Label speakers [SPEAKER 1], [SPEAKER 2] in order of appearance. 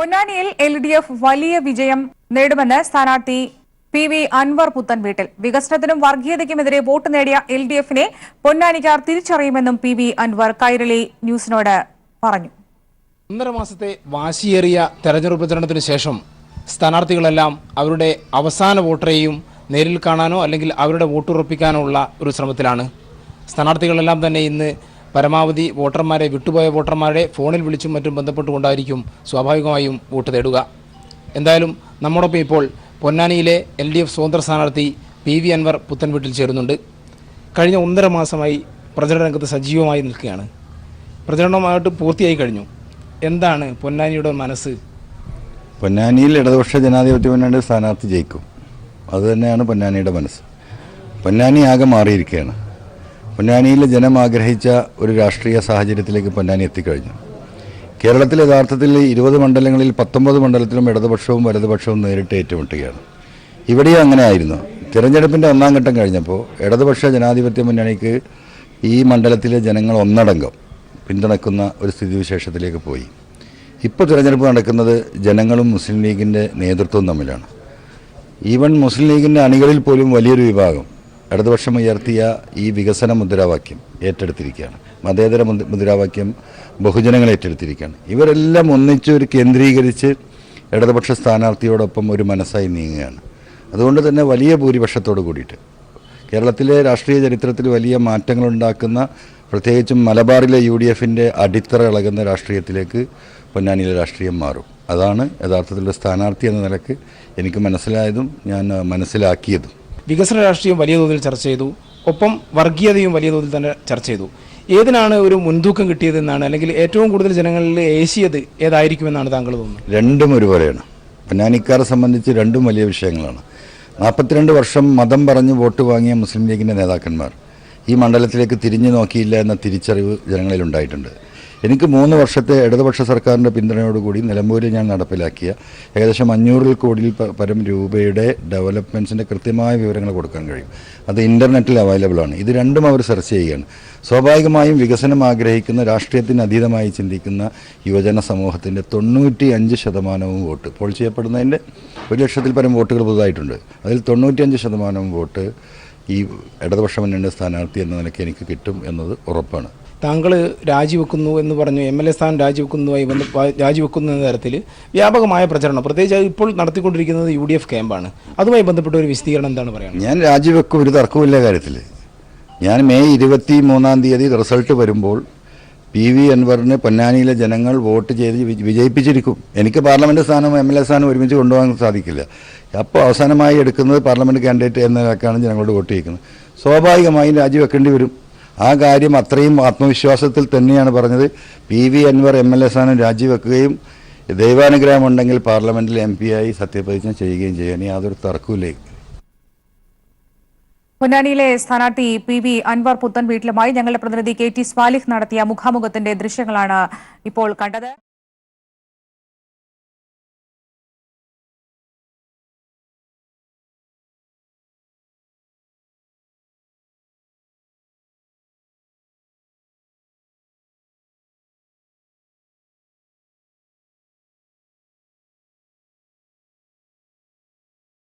[SPEAKER 1] പൊന്നാനിയിൽ L D F വലിയ വിജയം നേടുമെന്ന് സ്ഥാനാർത്ഥി പി വി അൻവർ പുത്തൻ വീട്ടിൽ. വികസനത്തിനും വർഗീയതയ്ക്കുമെതിരെ വോട്ട് നേടിയ എൽ ഡി എഫിനെ പൊന്നാനിക്കാർ തിരിച്ചറിയുമെന്നും പി വി അൻവർ കൈരളി ന്യൂസിനോട് പറഞ്ഞു.
[SPEAKER 2] ഒന്നര മാസത്തെ വാശിയേറിയ തെരഞ്ഞെടുപ്പ് പ്രചരണത്തിന് ശേഷം സ്ഥാനാർത്ഥികളെല്ലാം അവരുടെ അവസാന വോട്ടറേയും നേരിൽ കാണാനോ അല്ലെങ്കിൽ അവരുടെ വോട്ടുറപ്പിക്കാനോ ഉള്ള ഒരു ശ്രമത്തിലാണ്. സ്ഥാനാർത്ഥികളെല്ലാം തന്നെ ഇന്ന് പരമാവധി വോട്ടർമാരെ വിട്ടുപോയ വോട്ടർമാരെ ഫോണിൽ വിളിച്ചും മറ്റും ബന്ധപ്പെട്ടുകൊണ്ടായിരിക്കും സ്വാഭാവികമായും വോട്ട് തേടുക. എന്തായാലും നമ്മോടൊപ്പം ഇപ്പോൾ പൊന്നാനിയിലെ എൽ ഡി എഫ് സ്വതന്ത്ര സ്ഥാനാർത്ഥി പി വി അൻവർ പുത്തൻവീട്ടിൽ ചേരുന്നുണ്ട്. കഴിഞ്ഞ ഒന്നര മാസമായി പ്രചരണ രംഗത്ത് സജീവമായി നിൽക്കുകയാണ്. പ്രചരണമായിട്ട് പൂർത്തിയായി കഴിഞ്ഞു. എന്താണ് പൊന്നാനിയുടെ മനസ്സ്?
[SPEAKER 3] പൊന്നാനിയിൽ ഇടതുപക്ഷ ജനാധിപത്യ മുന്നണിയുടെ സ്ഥാനാർത്ഥി ജയിക്കും. അതുതന്നെയാണ് പൊന്നാനിയുടെ മനസ്സ്. പൊന്നാനി ആകെ മാറിയിരിക്കുകയാണ്. പൊന്നാനിയിലെ ജനം ആഗ്രഹിച്ച ഒരു രാഷ്ട്രീയ സാഹചര്യത്തിലേക്ക് പൊന്നാനി എത്തിക്കഴിഞ്ഞു. കേരളത്തിൽ യഥാർത്ഥത്തിൽ ഇരുപത് മണ്ഡലങ്ങളിൽ പത്തൊമ്പത് മണ്ഡലത്തിലും ഇടതുപക്ഷവും വലതുപക്ഷവും നേരിട്ട് ഏറ്റുമുട്ടുകയാണ്. ഇവിടെയും അങ്ങനെ ആയിരുന്നു തിരഞ്ഞെടുപ്പിന്റെ ഒന്നാം ഘട്ടം കഴിഞ്ഞപ്പോൾ ഇടതുപക്ഷ ജനാധിപത്യ മുന്നണിക്ക് ഈ മണ്ഡലത്തിലെ ജനങ്ങൾ ഒന്നടങ്കം പിന്തുണക്കുന്ന ഒരു സ്ഥിതിവിശേഷത്തിലേക്ക് പോയി. ഇപ്പോൾ തിരഞ്ഞെടുപ്പ് നടക്കുന്നത് ജനങ്ങളും മുസ്ലിം ലീഗിന്റെ നേതൃത്വവും തമ്മിലാണ്. ഈവൻ മുസ്ലിം ലീഗിന്റെ അണികളിൽ പോലും വലിയൊരു വിഭാഗം ഇടതുപക്ഷം ഉയർത്തിയ ഈ വികസന മുദ്രാവാക്യം ഏറ്റെടുത്തിരിക്കുകയാണ്. മതേതര മുദ്രാവാക്യം ബഹുജനങ്ങൾ ഏറ്റെടുത്തിരിക്കുകയാണ്. ഇവരെല്ലാം ഒന്നിച്ച് ഒരു കേന്ദ്രീകരിച്ച് ഇടതുപക്ഷ സ്ഥാനാർത്ഥിയോടൊപ്പം ഒരു മനസ്സായി നീങ്ങുകയാണ്. അതുകൊണ്ട് തന്നെ വലിയ ഭൂരിപക്ഷത്തോട് കൂടിയിട്ട് കേരളത്തിലെ രാഷ്ട്രീയ ചരിത്രത്തിൽ വലിയ മാറ്റങ്ങളുണ്ടാക്കുന്ന പ്രത്യേകിച്ചും മലബാറിലെ യു ഡി എഫിന്റെ അടിത്തറ ഇളകുന്ന രാഷ്ട്രീയത്തിലേക്ക് പൊന്നാനിയിലെ രാഷ്ട്രീയം മാറും. അതാണ് യഥാർത്ഥത്തിലുള്ള സ്ഥാനാർത്ഥി എന്ന നിലയ്ക്ക് എനിക്ക് മനസ്സിലായതും ഞാൻ മനസ്സിലാക്കിയതും.
[SPEAKER 2] വികസന രാഷ്ട്രീയം വലിയ തോതിൽ ചർച്ച ചെയ്തു. ഒപ്പം വർഗീയതയും വലിയ തോതിൽ തന്നെ ചർച്ച ചെയ്തു. ഏതിനാണ് ഒരു മുൻതൂക്കം കിട്ടിയതെന്നാണ് അല്ലെങ്കിൽ ഏറ്റവും കൂടുതൽ ജനങ്ങളിൽ ഏശിയത് ഏതായിരിക്കുമെന്നാണ് താങ്കൾ തോന്നുന്നത്?
[SPEAKER 3] രണ്ടും ഒരുപോലെയാണ്. പൊന്നാനിക്കാരെ സംബന്ധിച്ച് രണ്ടും വലിയ വിഷയങ്ങളാണ്. നാൽപ്പത്തിരണ്ട് വർഷം മതം പറഞ്ഞ് വോട്ട് വാങ്ങിയ മുസ്ലിം ലീഗിന്റെ നേതാക്കന്മാർ ഈ മണ്ഡലത്തിലേക്ക് തിരിഞ്ഞു നോക്കിയില്ല എന്ന തിരിച്ചറിവ് ജനങ്ങളിൽ ഉണ്ടായിട്ടുണ്ട്. എനിക്ക് മൂന്ന് വർഷത്തെ ഇടതുപക്ഷ സർക്കാരിന്റെ പിന്തുണയോടുകൂടി നിലമ്പൂരിൽ ഞാൻ നടപ്പിലാക്കിയ ഏകദേശം അഞ്ഞൂറിൽ കോടിയിൽ പരം രൂപയുടെ ഡെവലപ്മെന്റ്സിന്റെ കൃത്യമായ വിവരങ്ങൾ കൊടുക്കാൻ കഴിയും. അത് ഇന്റർനെറ്റിൽ അവൈലബിൾ ആണ്. ഇത് രണ്ടും അവർ സെർച്ച് ചെയ്യുകയാണ്. സ്വാഭാവികമായും വികസനം ആഗ്രഹിക്കുന്ന രാഷ്ട്രീയത്തിന് അതീതമായി ചിന്തിക്കുന്ന യുവജന സമൂഹത്തിന്റെ തൊണ്ണൂറ്റി അഞ്ച് ശതമാനവും വോട്ട് പോൾ ചെയ്യപ്പെടുന്നതിന്റെ ഒരു ലക്ഷത്തിൽ പരം വോട്ടുകൾ പുതുതായിട്ടുണ്ട്. അതിൽ തൊണ്ണൂറ്റിയഞ്ച് ശതമാനവും വോട്ട് ഈ ഇടതുപക്ഷ മുന്നണി സ്ഥാനാർത്ഥി എന്ന നിലയ്ക്ക് എനിക്ക് കിട്ടും എന്നത് ഉറപ്പാണ്.
[SPEAKER 2] താങ്കൾ രാജിവെക്കുന്നു എന്ന് പറഞ്ഞു എം എൽ എ സ്ഥാനം രാജിവെക്കുന്നതുമായി ബന്ധ രാജിവെക്കുന്ന തരത്തിൽ വ്യാപകമായ പ്രചരണം. പ്രത്യേകിച്ച് ഇപ്പോൾ നടത്തിക്കൊണ്ടിരിക്കുന്നത് യു ഡി എഫ് ക്യാമ്പാണ്. അതുമായി ബന്ധപ്പെട്ട ഒരു വിശദീകരണം എന്താണ് പറയുന്നത്
[SPEAKER 3] ഞാൻ രാജിവെക്കും ഒരു തർക്കമില്ല കാര്യത്തിൽ ഞാൻ മെയ് ഇരുപത്തി മൂന്നാം തീയതി റിസൾട്ട് വരുമ്പോൾ പി വി അൻവറിന് പൊന്നാനിയിലെ ജനങ്ങൾ വോട്ട് ചെയ്ത് വിജയിപ്പിച്ചിരിക്കും. എനിക്ക് പാർലമെന്റ് സ്ഥാനം എം എൽ എ സ്ഥാനം ഒരുമിച്ച് കൊണ്ടുപോകാൻ സാധിക്കില്ല. അപ്പോൾ അവസാനമായി എടുക്കുന്നത് പാർലമെന്റ് കാൻഡിഡേറ്റ് എന്ന ജനങ്ങളോട് വോട്ട് ചെയ്യിക്കുന്നത്. സ്വാഭാവികമായും രാജിവെക്കേണ്ടി വരും. ആ കാര്യം അത്രയും ആത്മവിശ്വാസത്തിൽ തന്നെയാണ് പറഞ്ഞത്. P V Anvar M L A സ്ഥാനം രാജിവെക്കുകയും ദൈവാനുഗ്രഹം ഉണ്ടെങ്കിൽ പാർലമെന്റിൽ എം പി ആയി സത്യപ്രതിജ്ഞ ചെയ്യുകയും ചെയ്യാൻ യാതൊരു തർക്കമില്ലേ
[SPEAKER 1] പൊന്നാനിയിലെ സ്ഥാനാർത്ഥി പി വി അൻവർ പുത്തൻ വീട്ടിലുമായി ഞങ്ങളുടെ പ്രതിനിധി കെ ടി സ്വാലിഹ് നടത്തിയ മുഖാമുഖത്തിന്റെ ദൃശ്യങ്ങളാണ് ഇപ്പോൾ കണ്ടത്.